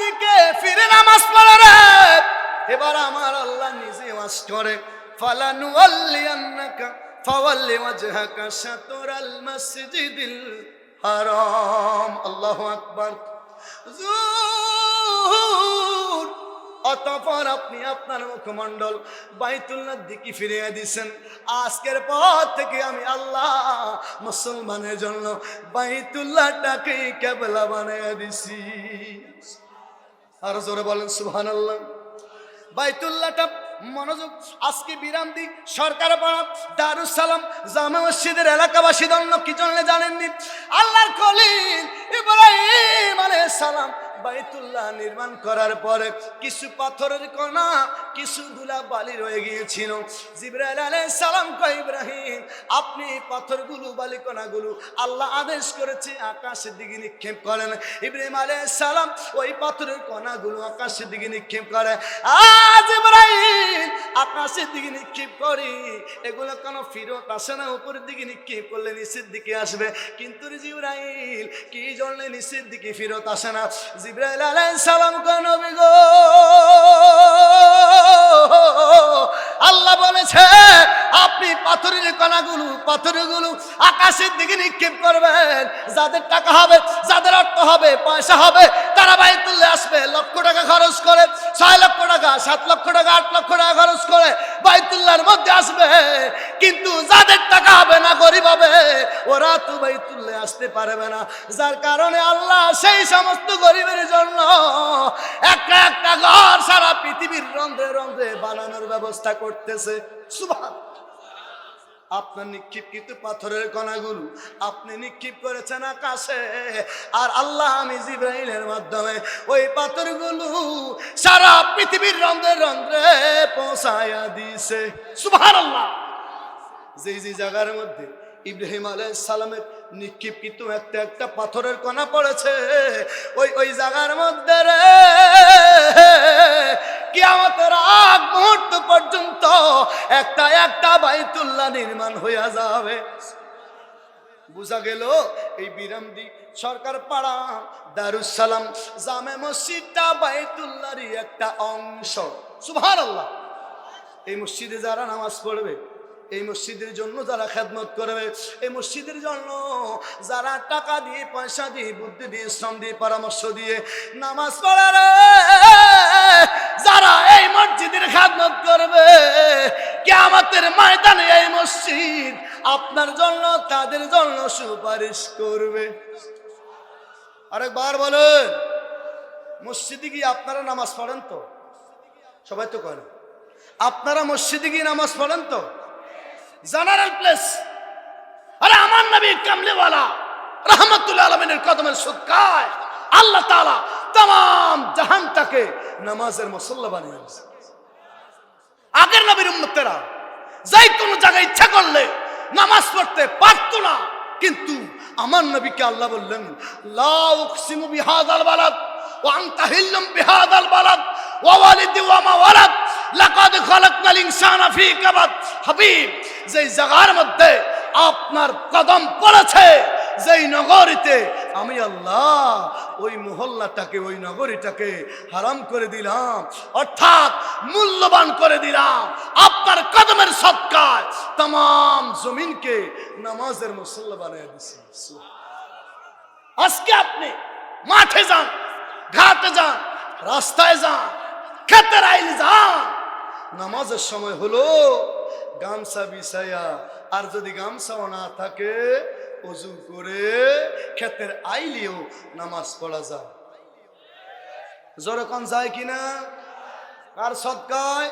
দিকে ফিরে নামাজ পড়ে রে। এবার আমার আল্লাহ নিজে ওয়াজ করে ফালানু আল্লিয়ান্নাকা ফাওয়াল্লি ওয়াজহাকা শাতরাল মসজিদিল হারাম। আল্লাহু আকবার। জুহুর। অতঃপর আপনি আপনার মুখমণ্ডল বাইতুল্লার দিকে ফিরিয়ে দিছেন আজকের পর থেকে আমি আল্লাহ মুসলমানের জন্য বাইতুল্লাহটাকে কেবলা বানিয়ে দিছি। আর জোরে বলেন সুহান আল্লাহ বাইতুল্লাহটা মনোযোগ, আজকে বিরাম দিই, সরকার পাড়া দারুস সালাম জামা মসজিদের এলাকাবাসী দন্য কি জন্য জানেননি? আল্লাহর কলিল ইব্রাহিম আলাইহিস সালাম বাইতুল্লাহ নির্মাণ করার পরে কিছু পাথরের কণা, কিছু দুলা বালি রয়ে গিয়েছিল। জিব্রাইল আলাইহিস সালাম কয়, ইব্রাহিম, আপনি পাথরগুলো, বালি কণাগুলো আল্লাহ আদেশ করেছে, আকাশের দিকে নিক্ষেপ করেন। ইব্রাহিম আলাইহিস সালাম ওই পাথরের কণাগুলো আকাশের দিকে নিক্ষেপ করে। আজ ইব্রাহিম, আকাশের দিকে নিক্ষেপ করি। এগুলো কোনো ফিরত আসে না, উপরের দিকে নিক্ষেপ করলে নিচের দিকে আসবে। কিন্তু জিব্রাইল, কি জন্য নিচের দিকে ফিরত আসে না? জিব্রাইল আলাইহিস সালাম নবী গো। আল্লাহ বলেছে, আপনি পাথরের কণাগুলো, পাথরগুলো আকাশের দিকে নিক্ষেপ করবেন। যাদের টাকা হবে, যাদের অর্থ হবে, পয়সা হবে, তারা বাইতুল্লাহ আসবে। লক্ষ টাকা খরচ করে, ছয় লক্ষ টাকা, সাত লক্ষ টাকা, আট লক্ষ টাকা খরচ করে বাইতুল্লাহর মধ্যে আসবে, কিন্তু যাদের টাকা হবে না, গরিব হবে, ওরা তো বাইতুল্লাহ আসতে পারবে না। যার কারণে আল্লাহ সেই সমস্ত গরিবের জন্য একটা একটা ঘর সারা পৃথিবীর রন্ধ্রে রন্ধ্রে বানানোর ব্যবস্থা করতেছে। সুভান আপনার নিক্ষিপ্ত পাথরের কণাগুলো আপনি নিক্ষিপ করেছেন আকাশে। আর আল্লাহ আমি জিব্রাইলের মাধ্যমে ওই পাথরগুলো সারা পৃথিবীর রন্ধ্রে রন্ধ্রে পৌঁছায়া দিছে সুবহানাল্লাহ। যেই যে জায়গার মধ্যে ইব্রাহিম আলাইহিস সালামের নিক্ষিপ্ত একটা একটা পাথরের কণা পড়েছে, ওই ওই জায়গার মধ্যে রে, কিয়ামতের পর্যন্ত একটা একটা বাইতুল্লাহ নির্মাণ হইয়া যাবে। গেল? এই বিরামদি সরকার পাড়া জামে মসজিদটা একটা অংশ। সুবহানাল্লাহ। এই মসজিদে যারা নামাজ পড়বে, এই মসজিদের জন্য যারা খেদমত করবে, এই মসজিদের জন্য যারা টাকা দিয়ে, পয়সা দিয়ে, বুদ্ধি দিয়ে, শ্রম দিয়ে, পরামর্শ দিয়ে নামাজ পড়ারে যারা এই মসজিদের খেদমত করবে, কেয়ামতের ময়দানে এই মসজিদ আপনার জন্য, তাদের জন্য সুপারিশ করবে। আরেকবার বলেন, মসজিদে গিয়ে আপনারা নামাজ পড়েন তো? সবাই তো করেন আপনারা মসজিদে গিয়ে নামাজ পড়েন তো? General place. আরে আমার নবী কামলেওয়ালা রহমতুল্লাহ আলমিনের কদমের সুদকায় আল্লাহ তাআলা তাম জাহানটাকে নামাজের মুসল্লা বানিয়ে দিয়েছে আগের নবীর উম্মতেরা যাই কোন জায়গায় ইচ্ছা করলে নামাজ পড়তে পারতো না। কিন্তু আমার নবীকে আল্লাহ বললেন, লা উকসিমু বিহাদাল বালাদ ওয়া আনতা হিল্লুম বিহাদাল বালাদ ওয়া ওয়ালিদি ওয়া মা ওয়ালাদ। লাকাদ খালাকনাল ইনসানা ফি কাবাদ। হাবিব, যেই জায়গার মধ্যে আপনার কদম পড়েছে, যেই নগরীতে আমি আল্লাহ ওই মহল্লাটাকে, ওই নগরীটাকে হারাম করে দিলাম। অর্থাৎ মূল্যবান করে দিলাম। আপনার কদমের সৎকার তাম জমিনকে নামাজের মুসল্লা বানিয়ে দিচ্ছে আজকে আপনি মাঠে যান, ঘাটে যান, রাস্তায় যান খেতের আইলে যান। নামাজের সময় হলো গামছা বিছাইয়া আর যদি গামছাও না থাকে, অজু করে ক্ষেতের আইলেও নামাজ পড়া যায়। জোরে কোন যায় কিনা? কার সৎকায়?